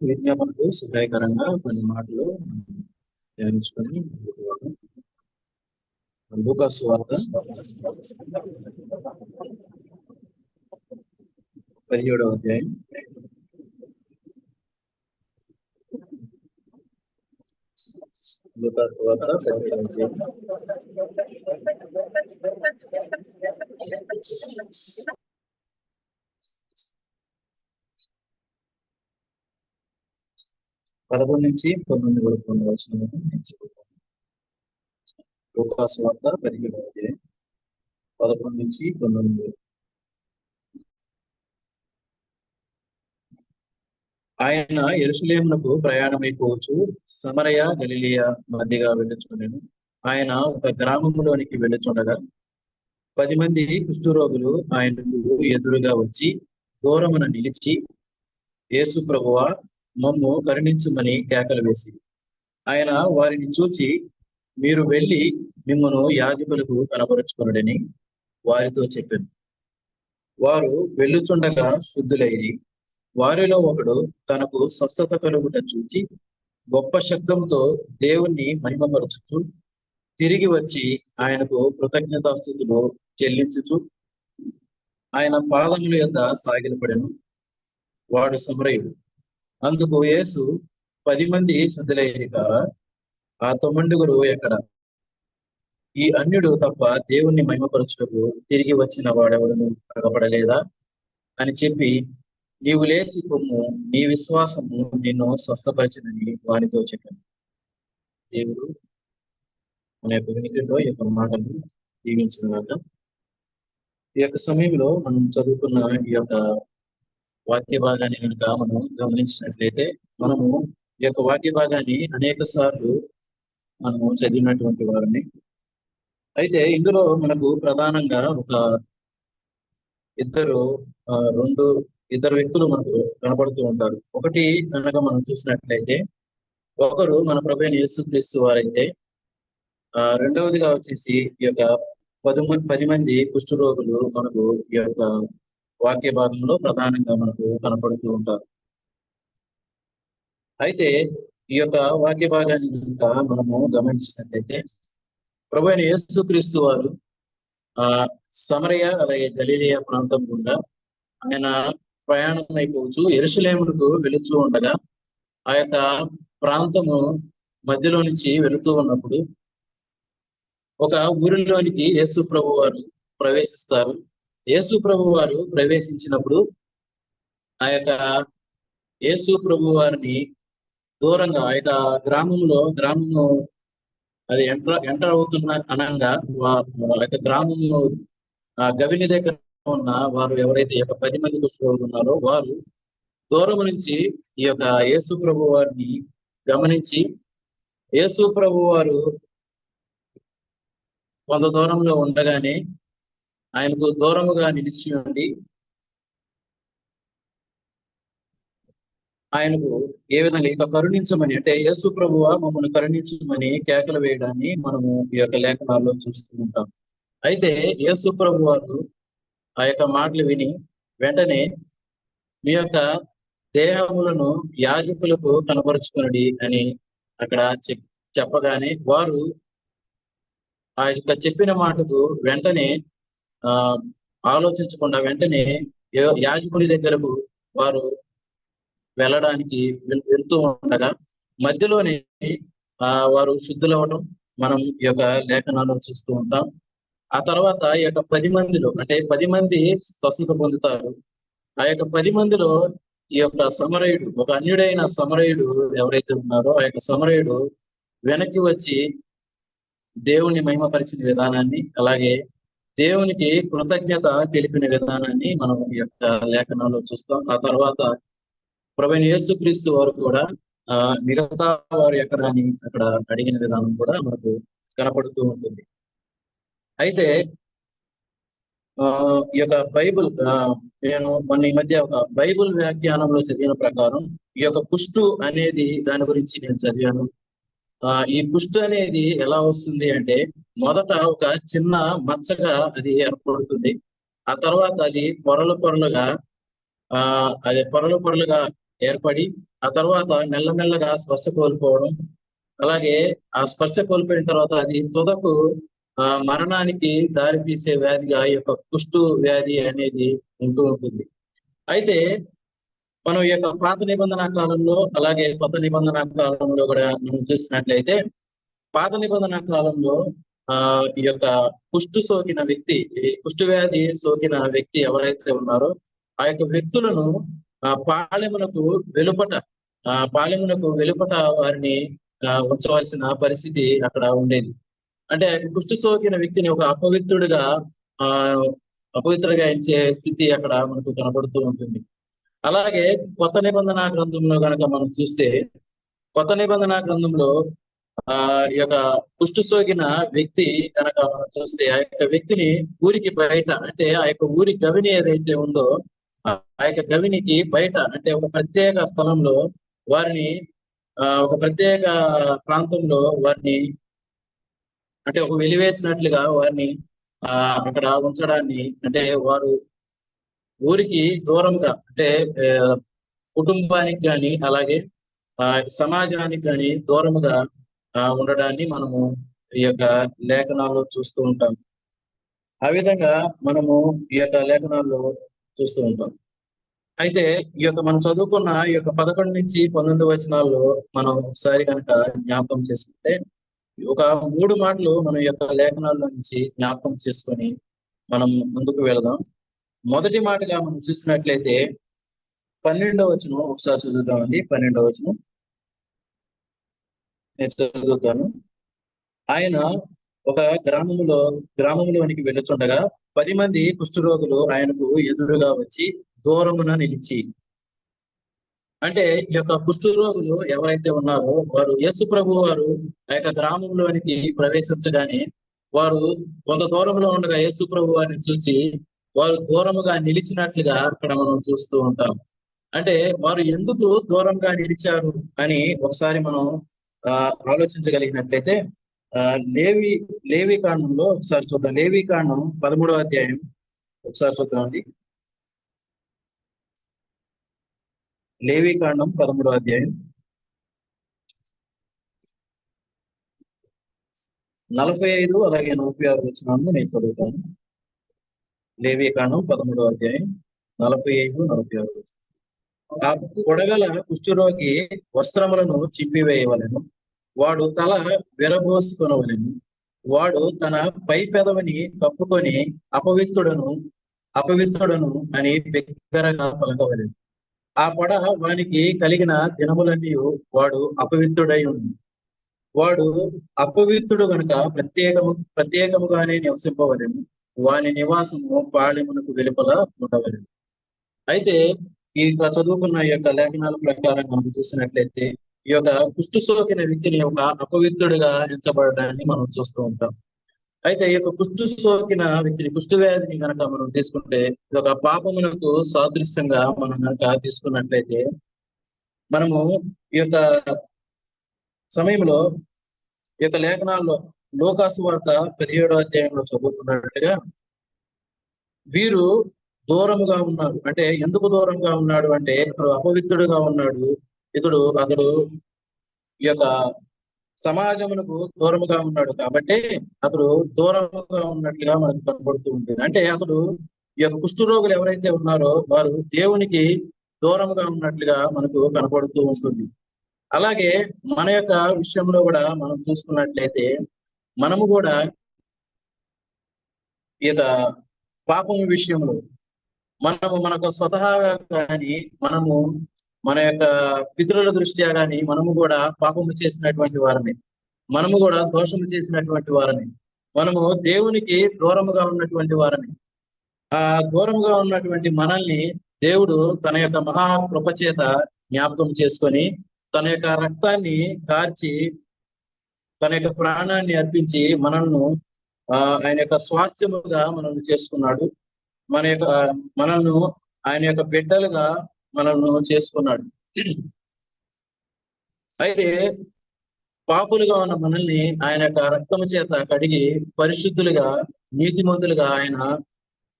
విజ్ఞాపనకు సహాయకరంగా కొన్ని మాటలు ధ్యానించుకొని లూకాసు వార్త పదిహేడవ అధ్యాయం లూకాసు వార్త పదిహేడవ అధ్యాయం పదకొండు నుంచి పంతొమ్మిది వరకు ఉండవలసిన నేను చెప్పుతాను లూకాసు వార్త పదిహేడు అధ్యాయం పదకొండు నుంచి పంతొమ్మిది వరకు. ఆయన ఎరుసలేమునకు ప్రయాణమైపోవచ్చు సమరయ గలిలియ మధ్యగా వెళ్ళుచుండెను. ఆయన ఒక గ్రామంలోనికి వెళ్ళుచుండగా పది మంది కుష్ఠరోగులు ఆయనకు ఎదురుగా వచ్చి దూరమున నిలిచి యేసు ప్రభువ మమ్ము కరుణించుమని కేకలు వేసి ఆయన వారిని చూచి మీరు వెళ్ళి మిమ్మను యాజకులకు కనబరుచుకునడని వారితో చెప్పాను. వారు వెళ్ళుచుండగా శుద్ధులైరి వారిలో ఒకడు తనకు స్వస్థత కలుగుట చూచి గొప్ప శబ్దంతో దేవుణ్ణి మహిమపరచుచు తిరిగి వచ్చి ఆయనకు కృతజ్ఞతాస్థుతులు చెల్లించుచు ఆయన పాదముల యొక్క సాగిలపడెను. వాడు సమరయుడు. అందుకు యేసు పది మంది శుద్ధులైరి కారా ఆ తొమ్మిడుగురు ఎక్కడ ఈ అన్యుడు తప్ప దేవుణ్ణి మహిమపరచుటకు తిరిగి వచ్చిన వాడెవడను అడగబడలేదా అని చెప్పి నీవు లేచి పొమ్ము నీ విశ్వాసము నిన్ను స్వస్థపరిచినని వానితో చెప్పాను. దేవుడు మన యొక్క వినికిలో ఈ యొక్క మాటలు దీవించిన ఈ యొక్క సమయంలో మనం చదువుకున్న ఈ యొక్క వాక్య భాగాన్ని కనుక మనం గమనించినట్లయితే మనము ఈ యొక్క వాక్య భాగాన్ని అనేక సార్లు మనము చదివినటువంటి వారిని. అయితే ఇందులో మనకు ప్రధానంగా ఒక ఇద్దరు రెండు ఇద్దరు వ్యక్తులు మనకు కనపడుతూ ఉంటారు. ఒకటి కనుక మనం చూసినట్లయితే ఒకరు మన ప్రభు యేసుక్రీస్తు వారైతే ఆ రెండవదిగా వచ్చేసి ఈ యొక్క పది మంది పది మంది కుష్ఠరోగులు మనకు ఈ యొక్క వాక్య భాగంలో ప్రధానంగా మనకు కనపడుతూ ఉంటారు. అయితే ఈ యొక్క వాక్య భాగాన్ని కనుక మనము గమనించినట్లయితే ప్రభు అయిన యేసుక్రీస్తు వారు ఆ సమరయ అలాగే గలీలియ ప్రాంతం గుండా ఆయన ప్రయాణం అయిపోవచ్చు ఎరుసలేములకు వెళుతూ ఉండగా ఆ యొక్క ప్రాంతము మధ్యలో నుంచి వెళుతూ ఉన్నప్పుడు ఒక ఊరిలోనికి యేసు ప్రభు వారు ప్రవేశిస్తారు. యేసు ప్రభు వారు ప్రవేశించినప్పుడు ఆ యొక్క యేసు ప్రభు వారిని దూరంగా ఆ యొక్క గ్రామంలో గ్రామం అది ఎంటర్ ఎంటర్ అవుతున్న అనంగా ఆ యొక్క గ్రామంలో ఆ గవిని దగ్గర ఉన్న వారు ఎవరైతే ఈ యొక్క పది మంది కుష్ఠరోగులు ఉన్నారో వారు దూరం నుంచి ఈ యొక్క యేసు ప్రభు వారిని గమనించి యేసు ప్రభు వారు కొంత దూరంలో ఉండగానే ఆయనకు దూరముగా నిలిచి ఉండి ఆయనకు ఏ విధంగా ఇక కరుణించమని అంటే యేసు ప్రభువ మమ్మల్ని కరుణించమని కేకలు వేయడాన్ని మనము ఈ యొక్క లేఖనాల్లో చూస్తూ ఉంటాం. అయితే యేసు ప్రభు వారు ఆ యొక్క మాటలు విని వెంటనే మీ యొక్క దేహములను యాజకులకు కనపరుచుకునడి అని అక్కడ చెప్పగానే వారు ఆ యొక్క చెప్పిన మాటకు వెంటనే ఆలోచించకుండా వెంటనే యాజకుని దగ్గరకు వారు వెళ్ళడానికి వెళ్తూ ఉండగా మధ్యలోనే ఆ వారు శుద్ధులవడం మనం ఈ యొక్క లేఖనాలు చూస్తూ ఉంటాం. ఆ తర్వాత ఈ యొక్క పది మందిలో అంటే పది మంది స్వస్థత పొందుతారు. ఆ యొక్క పది మందిలో ఈ యొక్క సమరయుడు ఒక అన్యుడైన సమరయుడు ఎవరైతే ఉన్నారో ఆ యొక్క సమరయుడు వెనక్కి వచ్చి దేవుని మహిమపరిచిన విధానాన్ని అలాగే దేవునికి కృతజ్ఞత తెలిపిన విధానాన్ని మనం ఈ యొక్క లేఖనాల్లో చూస్తాం. ఆ తర్వాత ప్రవీణ్ యేసుక్రీస్తు వారు కూడా ఆ మిగతా వారు ఎక్కడాని అక్కడ అడిగిన విధానం కూడా మనకు కనపడుతూ ఉంటుంది. అయితే ఆ ఈ యొక్క బైబుల్ నేను మొన్న ఈ మధ్య ఒక బైబుల్ వ్యాఖ్యానంలో చదివిన ప్రకారం ఈ యొక్క కుష్టు అనేది దాని గురించి నేను చదివాను. ఈ కుష్టు అనేది ఎలా వస్తుంది అంటే మొదట ఒక చిన్న మచ్చగా అది ఏర్పడుతుంది. ఆ తర్వాత అది పొరలు పొరలుగా ఆ అది పొరలు పొరలుగా ఏర్పడి ఆ తర్వాత మెల్లమెల్లగా స్పర్శ కోల్పోవడం అలాగే ఆ స్పర్శ కోల్పోయిన తర్వాత అది తుదకు ఆ మరణానికి దారితీసే వ్యాధిగా ఈ యొక్క కుష్టు వ్యాధి అనేది ఉంటూ ఉంటుంది. అయితే మనం ఈ యొక్క పాత నిబంధన కాలంలో అలాగే కొత్త నిబంధన కాలంలో కూడా మనం చూసినట్లయితే పాత నిబంధన కాలంలో ఆ ఈ యొక్క కుష్టు సోకిన వ్యక్తి ఈ కుష్టు వ్యాధి సోకిన వ్యక్తి ఎవరైతే ఉన్నారో ఆ యొక్క వ్యక్తులను ఆ పాలెమునకు వెలుపట ఆ పాలెమునకు వెలుపట వారిని ఆ ఉంచవలసిన పరిస్థితి అక్కడ ఉండేది. అంటే కుష్టు సోకిన వ్యక్తిని ఒక అపవిత్రుడిగా ఆ అపవిత్రుడిగా ఎంచే స్థితి అక్కడ మనకు కనబడుతూ ఉంటుంది. అలాగే కొత్త నిబంధన గ్రంథంలో కనుక మనం చూస్తే కొత్త నిబంధన గ్రంథంలో ఆ ఈ యొక్క కుష్టు సోకిన వ్యక్తి కనుక మనం చూస్తే ఆ యొక్క వ్యక్తిని ఊరికి బయట అంటే ఆ యొక్క ఊరి గవిని ఏదైతే ఉందో ఆ యొక్క గవినికి బయట అంటే ఒక ప్రత్యేక స్థలంలో వారిని ఆ ఒక ప్రత్యేక ప్రాంతంలో వారిని అంటే ఒక వెలివేసినట్లుగా వారిని ఆ అక్కడ ఉంచడాన్ని అంటే వారు ఊరికి దూరంగా అంటే కుటుంబానికి కానీ అలాగే ఆ సమాజానికి కానీ దూరముగా ఉండడాన్ని మనము ఈ యొక్క లేఖనాల్లో చూస్తూ ఉంటాం. ఆ విధంగా మనము ఈ యొక్క లేఖనాల్లో చూస్తూ ఉంటాం. అయితే ఈ యొక్క మనం చదువుకున్న ఈ యొక్క పదకొండు నుంచి పంతొమ్మిది వచనాల్లో మనం ఒకసారి కనుక జ్ఞాపకం చేసుకుంటే ఒక మూడు మాటలు మనం యొక్క లేఖనాల్లో నుంచి జ్ఞాపకం చేసుకొని మనం ముందుకు వెళదాం. మొదటి మాటగా మనం చూసినట్లయితే పన్నెండవ వచనం ఒకసారి చదువుతామండి పన్నెండవ వచనం. నేను చదువుతాను. ఆయన ఒక గ్రామంలో గ్రామంలోనికి వెళ్ళుచుండగా పది మంది కుష్ఠరోగులు ఆయనకు ఎదురుగా వచ్చి దూరమున నిలిచి. అంటే ఈ యొక్క కుష్ఠరోగులు ఎవరైతే ఉన్నారో వారు యేసు ప్రభు వారు ఆ యొక్క గ్రామంలోనికి ప్రవేశించగానే వారు కొంత దూరంలో ఉండగా యేసు ప్రభు వారిని చూసి వారు దూరముగా నిలిచినట్లుగా అక్కడ మనం చూస్తూ ఉంటాం. అంటే వారు ఎందుకు దూరంగా నిలిచారు అని ఒకసారి మనం ఆ ఆలోచించగలిగినట్లయితే ఆ లేవి లేవి కాండంలో ఒకసారి చూద్దాం. లేవి కాండం పదమూడవ అధ్యాయం ఒకసారి చూద్దామండి లేవి కాండం పదమూడవ అధ్యాయం నలభై ఐదు అలాగే నలభై ఆరు వచ్చినాను నేను చదువుతాను. లేవీకాండం పదమూడవ అధ్యాయం నలభై ఐదు నలభై ఆరు. ఆ కొడగల కుష్ఠరోగి వస్త్రములను చింపివేయవలను. వాడు తల విరబోసుకొనవలని. వాడు తన పై పెదవిని కప్పుకొని అపవిత్రుడను అపవిత్రుడను అని బిగ్గరగా పలకవలను. ఆ పడ వానికి కలిగిన దినములన్నీ వాడు అపవిత్రుడై ఉంది వాడు అపవిత్రుడు గనుక ప్రత్యేకము ప్రత్యేకముగానే నివసింపవలను. వాని నివాసము పాళెమునకు వెలుపల ఉండవలను. అయితే ఈ యొక్క చదువుకున్న ఈ యొక్క లేఖనాల ప్రకారం మనం చూసినట్లయితే ఈ యొక్క కుష్టు సోకిన వ్యక్తిని ఒక అపవిత్రుడిగా ఎంచబడడాన్ని మనం చూస్తూ ఉంటాం. అయితే ఈ యొక్క కుష్టు సోకిన వ్యక్తిని కుష్టు వ్యాధిని కనుక మనం తీసుకుంటే ఇది ఒక పాపమునకు సాదృశ్యంగా మనం కనుక తీసుకున్నట్లయితే మనము ఈ యొక్క సమయంలో ఈ యొక్క లేఖనాల్లో లోకాసు వార్త పదిహేడో అధ్యాయంలో చదువుకున్నట్లుగా వీరు దూరముగా ఉన్నారు. అంటే ఎందుకు దూరంగా ఉన్నాడు అంటే అతడు అపవిత్రుడుగా ఉన్నాడు. ఇతడు అతడు ఈ యొక్క సమాజమునకు దూరముగా ఉన్నాడు. కాబట్టి అతడు దూరముగా ఉన్నట్లుగా మనకు కనబడుతూ ఉంటుంది అంటే అతడు ఈ యొక్క కుష్ఠరోగులు ఎవరైతే ఉన్నారో వారు దేవునికి దూరముగా ఉన్నట్లుగా మనకు కనబడుతూ ఉంటుంది. అలాగే మన యొక్క విషయంలో కూడా మనం చూసుకున్నట్లయితే మనము కూడా ఈ యొక్క విషయంలో మనము మనకు స్వతహాగా కానీ మనము మన యొక్క పితృల దృష్ట్యా కానీ మనము కూడా పాపము చేసినటువంటి వారమే. మనము కూడా దోషము చేసినటువంటి వారమే. మనము దేవునికి దూరముగా ఉన్నటువంటి వారమే. ఆ దూరముగా ఉన్నటువంటి మనల్ని దేవుడు తన యొక్క మహా కృపచేత జ్ఞాపకం చేసుకొని తన యొక్క రక్తాన్ని కార్చి తన యొక్క ప్రాణాన్ని అర్పించి మనల్ని ఆ ఆయన యొక్క స్వాస్థ్యముగా మనల్ని చేసుకున్నాడు. మన యొక్క మనల్ని ఆయన యొక్క బిడ్డలుగా మనల్ని చేసుకున్నాడు. అయితే పాపులుగా ఉన్న మనల్ని ఆయన యొక్క రక్తము చేత కడిగి పరిశుద్ధులుగా నీతిమంతులుగా ఆయన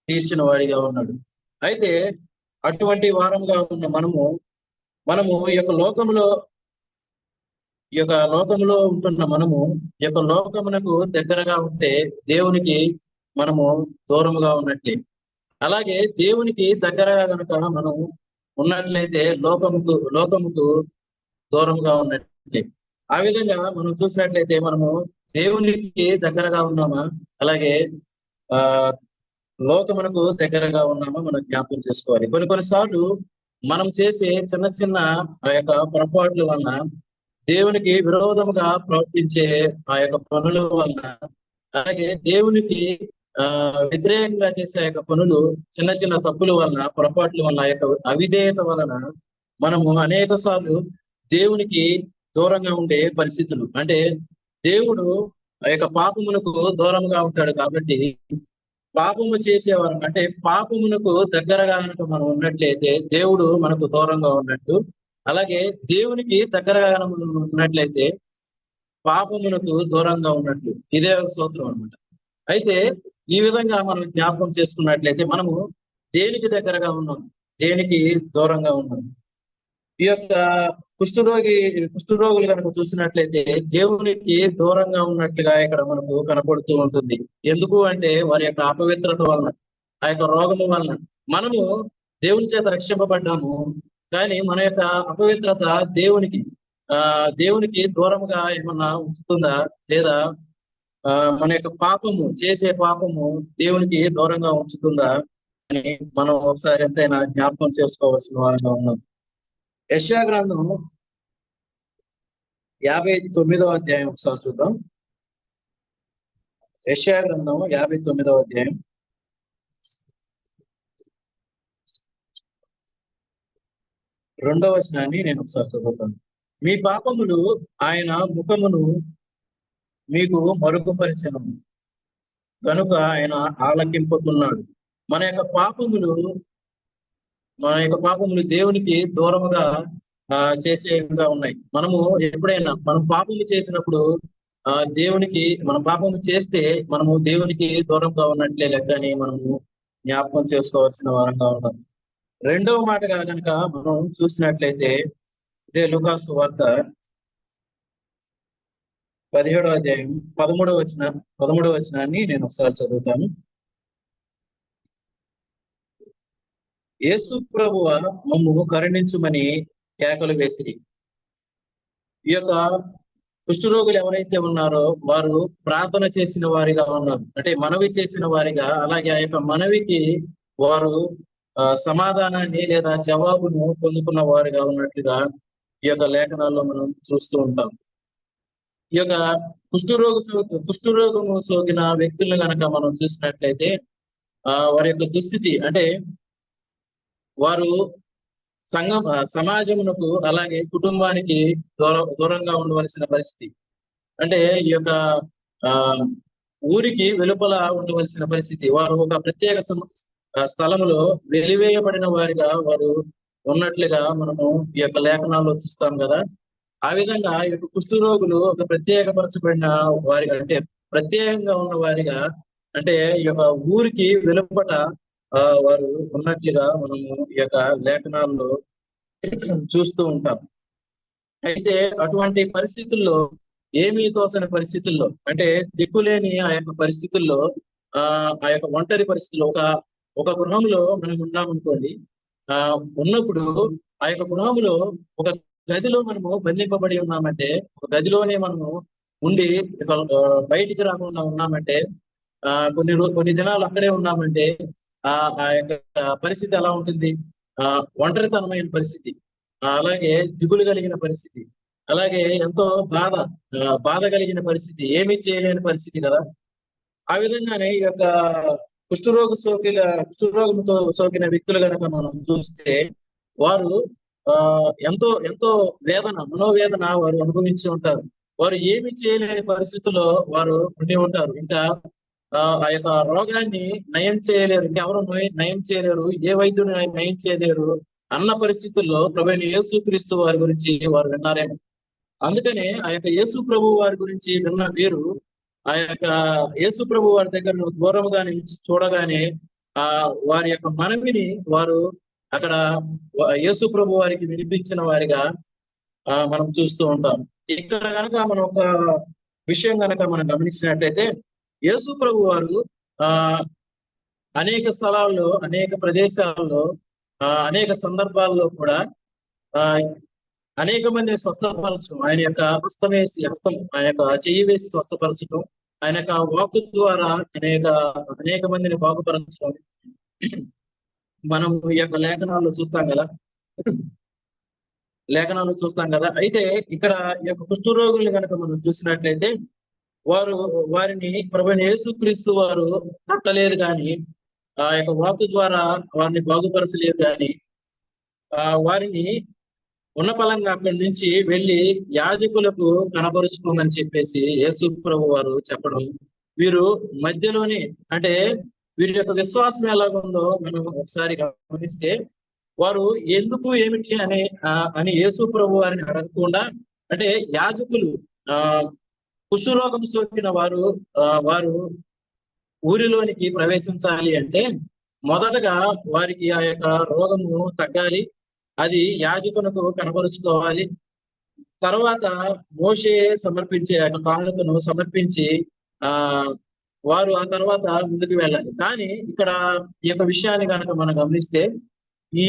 తీర్చిన వాడిగా ఉన్నాడు. అయితే అటువంటి వారంగా ఉన్న మనము మనము ఈ యొక్క లోకంలో ఈ యొక్క లోకంలో ఉంటున్న మనము ఈ యొక్క లోకమునకు దగ్గరగా ఉంటే దేవునికి మనము దూరముగా ఉన్నట్లే. అలాగే దేవునికి దగ్గరగా కనుక మనం ఉన్నట్లయితే లోకముకు లోకముకు దూరంగా ఉన్నట్లే. ఆ విధంగా మనం చూసినట్లయితే మనము దేవునికి దగ్గరగా ఉన్నామా? అలాగే ఆ లోకమునకు దగ్గరగా ఉన్నామా? మనం జ్ఞాపకం చేసుకోవాలి. కొన్ని కొన్నిసార్లు మనం చేసే చిన్న చిన్న ఆ యొక్క పొరపాట్ల వలన దేవునికి విరోధముగా ప్రవర్తించే ఆ యొక్క పనుల వలన అలాగే దేవునికి ఆ వ్యతిరేకంగా చేసే యొక్క పనులు చిన్న చిన్న తప్పుల వలన పొరపాట్ల వలన యొక్క అవిధేయత వలన మనము అనేక సార్లు దేవునికి దూరంగా ఉండే పరిస్థితులు. అంటే దేవుడు ఆ యొక్క పాపమునకు దూరంగా ఉంటాడు కాబట్టి పాపము చేసేవారు అంటే పాపమునకు దగ్గరగా కనుక మనం ఉన్నట్లయితే దేవుడు మనకు దూరంగా ఉన్నట్టు అలాగే దేవునికి దగ్గరగా మనం ఉన్నట్లయితే పాపమునకు దూరంగా ఉన్నట్లు. ఇదే ఒక సూత్రం అనమాట అయితే ఈ విధంగా మనం జ్ఞాపకం చేసుకున్నట్లయితే మనము దేనికి దగ్గరగా ఉన్నాం? దేనికి దూరంగా ఉన్నాం? ఈ యొక్క కుష్ఠరోగి కుష్ఠరోగులు కనుక చూసినట్లయితే దేవునికి దూరంగా ఉన్నట్లుగా ఇక్కడ మనకు కనపడుతూ ఉంటుంది. ఎందుకు అంటే వారి యొక్క అపవిత్రత వలన ఆ యొక్క రోగము వలన మనము దేవుని చేత రక్షింపబడ్డాము. కానీ మన యొక్క అపవిత్రత దేవునికి ఆ దేవునికి దూరంగా ఏమన్నా ఉంచుతుందా? లేదా ఆ మన యొక్క పాపము చేసే పాపము దేవునికి దూరంగా ఉంచుతుందా? అని మనం ఒకసారి ఎంతైనా జ్ఞాపకం చేసుకోవాల్సిన వారంగా ఉన్నాం. యశా గ్రంథం యాభై తొమ్మిదవ అధ్యాయం ఒకసారి చూద్దాం. యశా గ్రంథం యాభై తొమ్మిదవ అధ్యాయం. రెండవ వచనాన్ని నేను ఒకసారి చదువుతాను. మీ పాపములు ఆయన ముఖమును మీకు మరుగుపరిచను. కనుక ఆయన ఆలకింపుతున్నాడు మన యొక్క పాపములు మన యొక్క పాపములు దేవునికి దూరముగా ఆ చేసేవిగా ఉన్నాయి. మనము ఎప్పుడైనా మనం పాపము చేసినప్పుడు ఆ దేవునికి మనం పాపము చేస్తే మనము దేవునికి దూరంగా ఉన్నట్లే లెక్కని మనము జ్ఞాపకం చేసుకోవాల్సిన వారంగా ఉంటాం. రెండవ మాటగా కనుక మనం చూసినట్లయితే ఇదే లుకాసు వార్త పదిహేడవ అధ్యాయం పదమూడవ వచ్చిన పదమూడవ వచనాన్ని నేను ఒకసారి చదువుతాను. యేసు ప్రభువ మమ్ము కరుణించుమని కేకలు వేసిరి. ఈ యొక్క కుష్ఠరోగులు ఎవరైతే ఉన్నారో వారు ప్రార్థన చేసిన వారిగా ఉన్నారు. అంటే మనవి చేసిన వారిగా అలాగే ఆ యొక్క మనవికి వారు సమాధానాన్ని లేదా జవాబును పొందుకున్న వారిగా ఉన్నట్లుగా ఈ యొక్క లేఖనాల్లో మనం చూస్తూ ఉంటాం. ఈ యొక్క కుష్ఠరోగ సో కుష్ఠరోగము సోకిన వ్యక్తులను కనుక మనం చూసినట్లయితే ఆ వారి యొక్క దుస్థితి అంటే వారు సంఘం సమాజమునకు అలాగే కుటుంబానికి దూర దూరంగా ఉండవలసిన పరిస్థితి. అంటే ఈ యొక్క ఆ ఊరికి వెలుపల ఉండవలసిన పరిస్థితి. వారు ఒక ప్రత్యేక స్థలంలో వెలివేయబడిన వారిగా వారు ఉన్నట్లుగా మనము ఈ యొక్క లేఖనాల్లో చూస్తాం కదా. ఆ విధంగా ఈ యొక్క కుష్ఠరోగులు ఒక ప్రత్యేకపరచబడిన వారిగా అంటే ప్రత్యేకంగా ఉన్న వారిగా అంటే ఈ యొక్క ఊరికి వెలుపట ఆ వారు ఉన్నట్లుగా మనము ఈ యొక్క లేఖనాల్లో చూస్తూ ఉంటాం. అయితే అటువంటి పరిస్థితుల్లో ఏమీ తోచని పరిస్థితుల్లో అంటే దిక్కులేని ఆ యొక్క పరిస్థితుల్లో ఆ ఆ యొక్క ఒంటరి పరిస్థితుల్లో ఒక ఒక గృహంలో మనం ఉన్నామనుకోండి ఆ ఉన్నప్పుడు ఆ యొక్క గృహంలో ఒక గదిలో మనము బంధింపబడి ఉన్నామంటే ఒక గదిలోనే మనము ఉండి బయటికి రాకుండా ఉన్నామంటే ఆ కొన్ని కొన్ని దినాలు అక్కడే ఉన్నామంటే ఆ ఆ యొక్క పరిస్థితి ఎలా ఉంటుంది? ఆ ఒంటరితనమైన పరిస్థితి అలాగే దిగులు కలిగిన పరిస్థితి అలాగే ఎంతో బాధ బాధ కలిగిన పరిస్థితి ఏమీ చేయలేని పరిస్థితి కదా. ఆ విధంగానే ఈ యొక్క కుష్ఠరోగ సోకిన కుష్ఠరోగంతో సోకిన వ్యక్తులు కనుక మనం చూస్తే వారు ఆ ఎంతో ఎంతో వేదన మనోవేదన వారు అనుభవించి ఉంటారు. వారు ఏమి చేయలేని పరిస్థితుల్లో వారు ఉండి ఉంటారు. ఇంకా ఆ యొక్క రోగాన్ని నయం చేయలేరు. ఇంకెవరు నయం చేయలేరు? ఏ వైద్యుని నయం చేయలేరు? అన్న పరిస్థితుల్లో ప్రభు యేసుక్రీస్తు వారి గురించి వారు విన్నారేమో. అందుకనే ఆ యొక్క యేసు ప్రభు వారి గురించి విన్న వీరు ఆ యొక్క యేసు ప్రభు వారి దగ్గర దూరంగా నుంచి చూడగానే ఆ వారి యొక్క మనవిని వారు అక్కడ యేసు ప్రభు వారికి వినిపించిన వారిగా ఆ, మనం చూస్తూ ఉంటాం. ఇక్కడ కనుక మనం ఒక విషయం కనుక మనం గమనించినట్లయితే యేసు ప్రభు వారు ఆ అనేక స్థలాల్లో అనేక ప్రదేశాల్లో ఆ, అనేక సందర్భాల్లో కూడా ఆ అనేక మందిని స్వస్థపరచడం ఆయన యొక్క హస్తం వేసి హస్తం ఆయన యొక్క చెయ్యి వేసి స్వస్థపరచడం ఆయన యొక్క వాక్ ద్వారా అనేక అనేక మందిని బాగుపరచడం. మనం ఈ యొక్క లేఖనాల్లో చూస్తాం కదా. లేఖనాలు చూస్తాం కదా. అయితే ఇక్కడ ఈ యొక్క కుష్ఠరోగుల్ని కనుక మనం చూసినట్లయితే వారు వారిని ప్రభుని యేసుక్రీస్తు వారు తట్టలేదు కానీ ఆ యొక్క వాకు ద్వారా వారిని బాగుపరచలేదు కానీ ఆ వారిని ఉన్న పలంగా అక్కడి నుంచి వెళ్ళి యాజకులకు కనపరుచుకోమని చెప్పేసి యేసు ప్రభు వారు చెప్పడం. వీరు మధ్యలోనే అంటే వీరి యొక్క విశ్వాసం ఎలాగుందో మనం ఒకసారి గమనిస్తే వారు ఎందుకు ఏమిటి అని అని యేసు ప్రభు వారిని అడగకుండా అంటే యాజకులు ఆ కుషురోగం సోకిన వారు ఆ, వారు ఊరిలోనికి ప్రవేశించాలి అంటే మొదటగా వారికి ఆ యొక్క రోగము తగ్గాలి. అది యాజకునకు కనపరుచుకోవాలి తర్వాత మోషే సమర్పించే ఆ యొక్క కానుకను సమర్పించి ఆ వారు ఆ తర్వాత ముందుకు వెళ్ళాలి. కానీ ఇక్కడ ఈ యొక్క విషయాన్ని కనుక మనం గమనిస్తే ఈ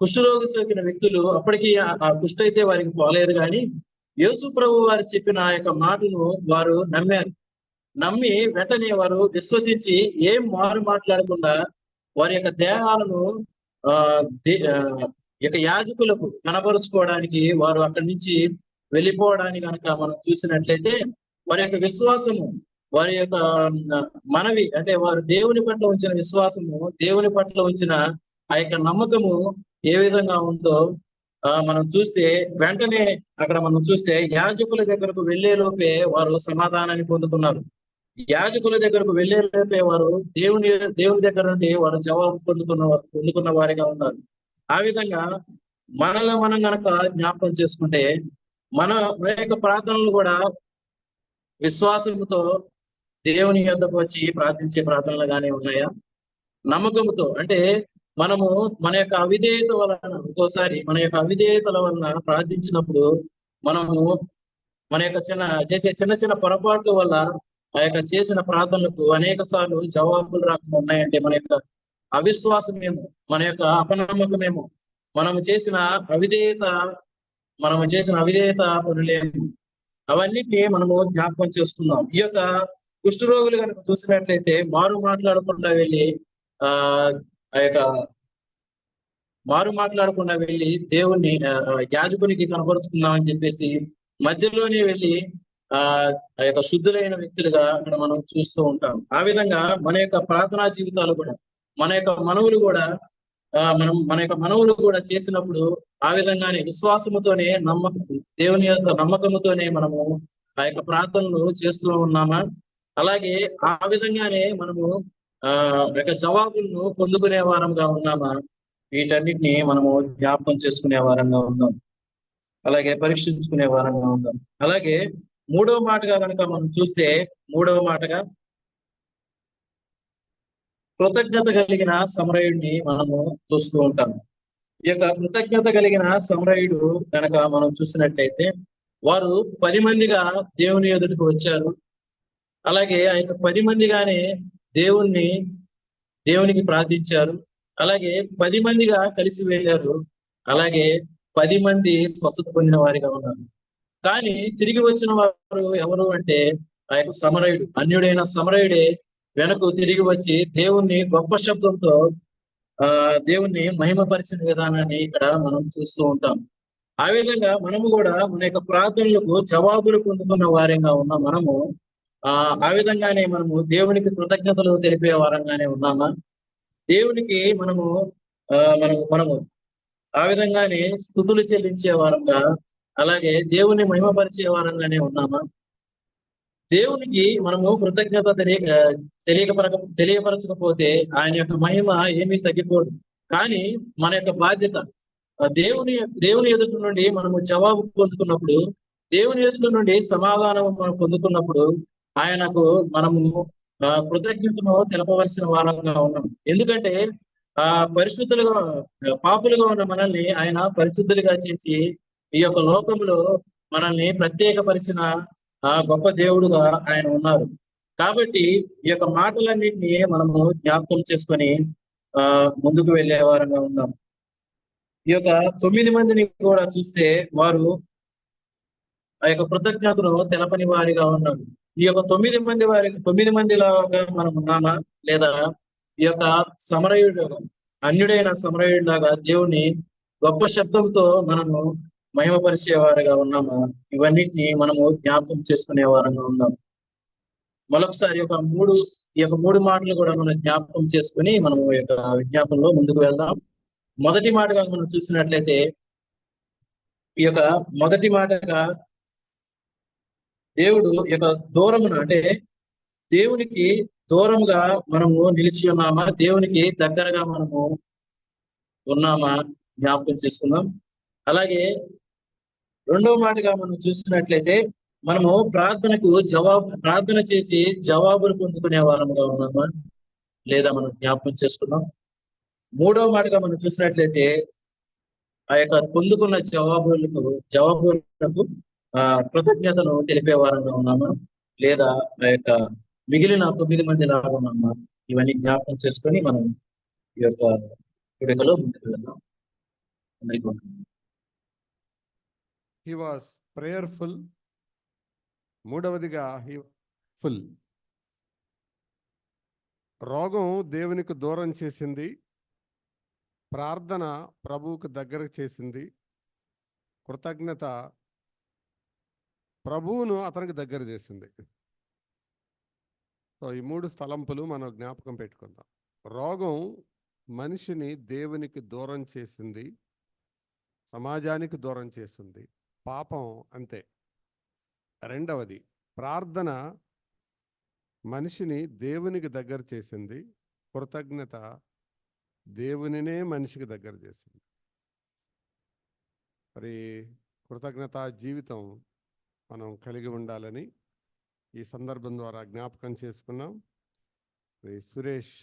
కుష్ఠరోగి సోకిన వ్యక్తులు అప్పటికి ఆ- ఆ కుష్ఠ అయితే వారికి పోలేదు కానీ యేసు ప్రభు వారు చెప్పిన ఆ యొక్క మాటను వారు నమ్మారు. నమ్మి వెంటనే వారు విశ్వసించి ఏం మారు మాట్లాడకుండా వారి యొక్క దేహాలను ఆ దే- ఆ, యొక్క యాజకులకు కనపరుచుకోవడానికి వారు అక్కడి నుంచి వెళ్ళిపోవడానికి కనుక మనం చూసినట్లయితే వారి యొక్క విశ్వాసము వారి యొక్క మనవి అంటే వారు దేవుని పట్ల ఉంచిన విశ్వాసము దేవుని పట్ల ఉంచిన ఆ యొక్క నమ్మకము ఏ విధంగా ఉందో ఆ మనం చూస్తే వెంటనే అక్కడ మనం చూస్తే యాజకుల దగ్గరకు వెళ్ళే లోపే వారు సమాధానాన్ని పొందుకున్నారు యాజకుల దగ్గరకు వెళ్ళే వారు దేవుని దేవుని దగ్గర నుండి వారు జవాబు పొందుకున్న పొందుకున్న వారిగా ఉన్నారు. ఆ విధంగా మనల్ని మనం కనుక జ్ఞాపకం చేసుకుంటే మన మన యొక్క ప్రార్థనలు కూడా విశ్వాసంతో దేవుని యొద్దకు వచ్చి ప్రార్థించే ప్రార్థనలు కానీ ఉన్నాయా? నమ్మకంతో అంటే మనము మన యొక్క అవిధేయత వలన ఒక్కోసారి మన యొక్క అవిధేయతల వలన ప్రార్థించినప్పుడు మనము మన యొక్క చిన్న చేసే చిన్న చిన్న పొరపాట్ల వల్ల ఆ యొక్క చేసిన ప్రార్థనలకు అనేక సార్లు జవాబులు రాకుండా ఉన్నాయంటే మన యొక్క అవిశ్వాసమేమో మన యొక్క అపనమ్మకమేమో మనము చేసిన అవిధేయత మనము చేసిన అవిధేయత పనులేము అవన్నిటినీ మనము జ్ఞాపకం చేసుకుందాం. ఈ యొక్క కుష్ఠరోగులు కనుక చూసినట్లయితే మారు మాట్లాడకుండా వెళ్ళి ఆ ఆ యొక్క మారు మాట్లాడకుండా వెళ్ళి దేవుణ్ణి ఆ, కనపరుచుకుందాం యాజకునికి కనపరుచుకుందామని చెప్పేసి మధ్యలోనే వెళ్ళి ఆ ఆ యొక్క శుద్ధులైన వ్యక్తులుగా అక్కడ మనం చూస్తూ ఉంటాం. ఆ విధంగా మన యొక్క ప్రార్థనా జీవితాలు కూడా మన యొక్క మనవులు కూడా ఆ మనం మన యొక్క మనవులు కూడా చేసినప్పుడు ఆ విధంగానే విశ్వాసముతోనే నమ్మకం దేవుని యొక్క నమ్మకముతోనే మనము ఆ యొక్క ప్రార్థనలు చేస్తూ ఉన్నామా? అలాగే ఆ విధంగానే మనము ఆ యొక్క జవాబులను పొందుకునే వారంగా ఉన్నామా? వీటన్నిటిని మనము జ్ఞాపకం చేసుకునే వారంగా ఉందాం అలాగే పరీక్షించుకునే వారంగా ఉందాం అలాగే మూడవ మాటగా కనుక మనం చూస్తే మూడవ మాటగా కృతజ్ఞత కలిగిన సమరయుడిని మనము చూస్తూ ఉంటాము ఈ యొక్క కృతజ్ఞత కలిగిన సమరయుడు కనుక మనం చూసినట్లయితే వారు పది మందిగా దేవుని ఎదుటికి వచ్చారు. అలాగే ఆ యొక్క పది మందిగానే దేవుణ్ణి దేవునికి ప్రార్థించారు. అలాగే పది మందిగా కలిసి వెళ్ళారు. అలాగే పది మంది స్వస్థత పొందిన వారిగా ఉన్నారు. కానీ తిరిగి వచ్చిన వారు ఎవరు అంటే ఆ యొక్క సమరయుడు అన్యుడైన సమరయుడే వెనక్కు తిరిగి వచ్చి దేవుణ్ణి గొప్ప శబ్దంతో ఆ దేవుణ్ణి మహిమపరిచిన విధానాన్ని ఇక్కడ మనం చూస్తూ ఉంటాం. ఆ విధంగా మనము కూడా మన యొక్క ప్రార్థనలకు జవాబులు పొందుకున్న వారంగా ఉన్న మనము ఆ ఆ విధంగానే మనము దేవునికి కృతజ్ఞతలు తెలిపే వారంగానే ఉన్నామా? దేవునికి మనము ఆ మనము మనము ఆ విధంగానే స్థుతులు చెల్లించే వారంగా అలాగే దేవుని మహిమపరిచే వారంగానే ఉన్నామా? దేవునికి మనము కృతజ్ఞత తెలియ తెలియకపరక తెలియపరచకపోతే ఆయన యొక్క మహిమ ఏమీ తగ్గిపోదు. కానీ మన యొక్క బాధ్యత దేవుని దేవుని ఎదుటి నుండి మనము జవాబు పొందుకున్నప్పుడు దేవుని ఎదుటి నుండి సమాధానం మనం పొందుకున్నప్పుడు ఆయనకు మనము కృతజ్ఞతను తెలపవలసిన వారంగా ఉన్నాం. ఎందుకంటే ఆ పరిశుద్ధులుగా పాపులుగా ఉన్న మనల్ని ఆయన పరిశుద్ధులుగా చేసి ఈ యొక్క లోకంలో మనల్ని ప్రత్యేకపరిచిన ఆ గొప్ప దేవుడుగా ఆయన ఉన్నారు. కాబట్టి ఈ యొక్క మాటలన్నింటినీ మనము జ్ఞాపకం చేసుకొని ఆ ముందుకు వెళ్ళే వారంగా ఉందాం. ఈ యొక్క తొమ్మిది మందిని కూడా చూస్తే వారు ఆ యొక్క కృతజ్ఞతను తెలపని వారిగా ఉన్నారు. ఈ యొక్క తొమ్మిది మంది వారి తొమ్మిది మంది లాగా మనం ఉన్నామా? లేదా ఈ యొక్క సమరయుడు అన్యుడైన సమరయుడిలాగా దేవుని గొప్ప శబ్దంతో మనము మహిమపరిచేవారుగా ఉన్నామా? ఇవన్నిటిని మనము జ్ఞాపకం చేసుకునే వారంగా ఉన్నాము మరొకసారి ఒక మూడు ఈ యొక్క మూడు మాటలు కూడా మనం జ్ఞాపకం చేసుకుని మనం యొక్క విజ్ఞాపనలో ముందుకు వెళ్దాం. మొదటి మాటగా మనం చూసినట్లయితే ఈ యొక్క మొదటి మాటగా దేవుడు ఈ యొక్క దూరమున అంటే దేవునికి దూరంగా మనము నిలిచి ఉన్నామా? దేవునికి దగ్గరగా మనము ఉన్నామా? జ్ఞాపకం చేసుకుందాం. అలాగే రెండవ మాటగా మనం చూసినట్లయితే మనము ప్రార్థనకు జవాబు ప్రార్థన చేసి జవాబులు పొందుకునే వారముగా ఉన్నామా? లేదా మనం జ్ఞాపకం చేసుకున్నాం మూడవ మాటగా మనం చూసినట్లయితే ఆ యొక్క పొందుకున్న జవాబులకు జవాబులకు ఆ కృతజ్ఞతను తెలిపే వారంగా ఉన్నామా? లేదా ఆ యొక్క మిగిలిన తొమ్మిది మంది లాగా ఉన్నామా? ఇవన్నీ జ్ఞాపకం చేసుకొని మనం ఈ యొక్క వేడుకలో ముందుకు వెళ్దాం. అందరికీ హీ వాస్ ప్రేయర్ఫుల్ మూడవదిగా హీ ఫుల్ రోగం దేవునికి దూరం చేసింది. ప్రార్థన ప్రభువుకు దగ్గర చేసింది. కృతజ్ఞత ప్రభువును అతనికి దగ్గర చేసింది. సో ఈ మూడు స్థలంపులు మనం జ్ఞాపకం పెట్టుకుందాం. రోగం మనిషిని దేవునికి దూరం చేసింది. సమాజానికి దూరం చేసింది. పాపం అంతే. రెండవది ప్రార్థన మనిషిని దేవునికి దగ్గర చేసింది కృతజ్ఞత దేవునినే మనిషికి దగ్గర చేసింది. మరి కృతజ్ఞత జీవితం మనం కలిగి ఉండాలని ఈ సందర్భం ద్వారా జ్ఞాపకం చేసుకున్నాం. మరి సురేష్